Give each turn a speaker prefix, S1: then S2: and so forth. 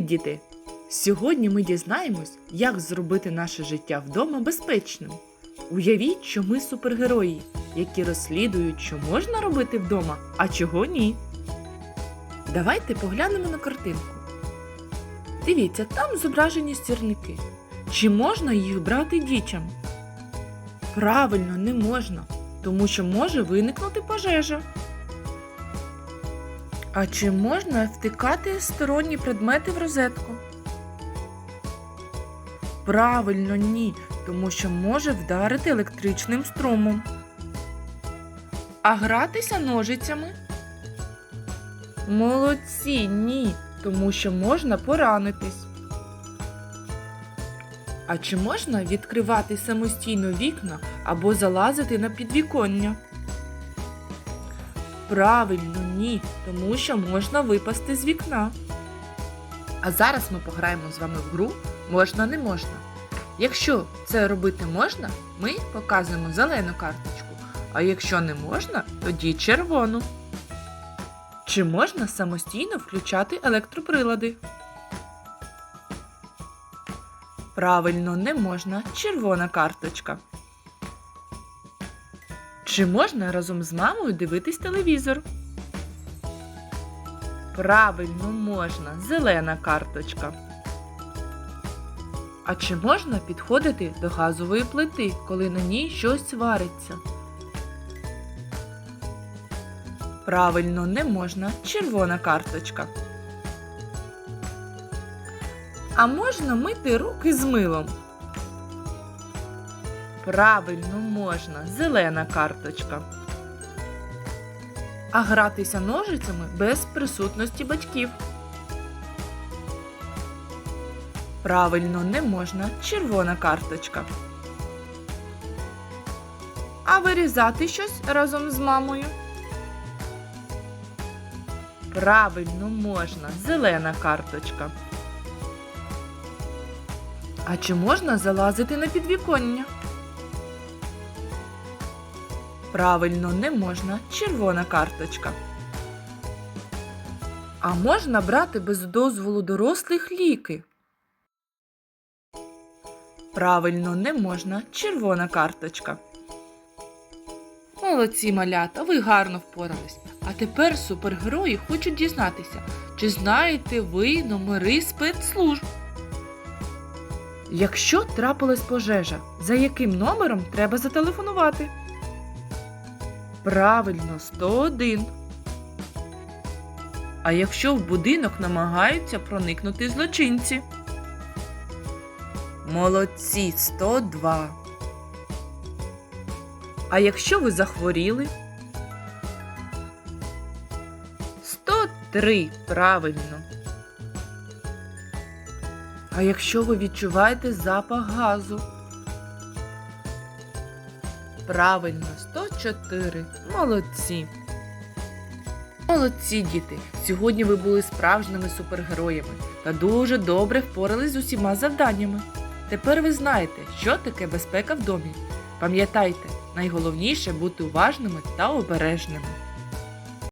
S1: діти! Сьогодні ми дізнаємось, як зробити наше життя вдома безпечним. Уявіть, що ми супергерої, які розслідують, що можна робити вдома, а чого ні. Давайте поглянемо на картинку. Дивіться, там зображені стірники. Чи можна їх брати дітям? Правильно, не можна, тому що може виникнути пожежа. А чи можна втикати сторонні предмети в розетку? Правильно, ні, тому що може вдарити електричним струмом. А гратися ножицями? Молодці, ні, тому що можна поранитись. А чи можна відкривати самостійно вікна або залазити на підвіконня? Правильно, ні, тому що можна випасти з вікна. А зараз ми пограємо з вами в гру можна не можна. Якщо це робити можна, ми показуємо зелену карточку, а якщо не можна, тоді червону. Чи можна самостійно включати електроприлади? Правильно, не можна. Червона карточка. Чи можна разом з мамою дивитись телевізор? Правильно, можна. Зелена карточка. А чи можна підходити до газової плити, коли на ній щось вариться? Правильно, не можна. Червона карточка. А можна мити руки з милом? Правильно, можна. Зелена карточка. А гратися ножицями без присутності батьків. Правильно, не можна. Червона карточка. А вирізати щось разом з мамою. Правильно, можна. Зелена карточка. А чи можна залазити на підвіконня? Правильно, не можна. Червона карточка. А можна брати без дозволу дорослих ліки? Правильно, не можна. Червона карточка. Молодці малята, ви гарно впорались. А тепер супергерої хочуть дізнатися, чи знаєте ви номери спецслужб. Якщо трапилась пожежа, за яким номером треба зателефонувати? Правильно, 101. А якщо в будинок намагаються проникнути злочинці? Молодці, 102. А якщо ви захворіли? 103, правильно. А якщо ви відчуваєте запах газу? Правильно, 104. Молодці. Молодці, діти. Сьогодні ви були справжніми супергероями та дуже добре впорались з усіма завданнями. Тепер ви знаєте, що таке безпека в домі. Пам'ятайте, найголовніше бути уважними та обережними.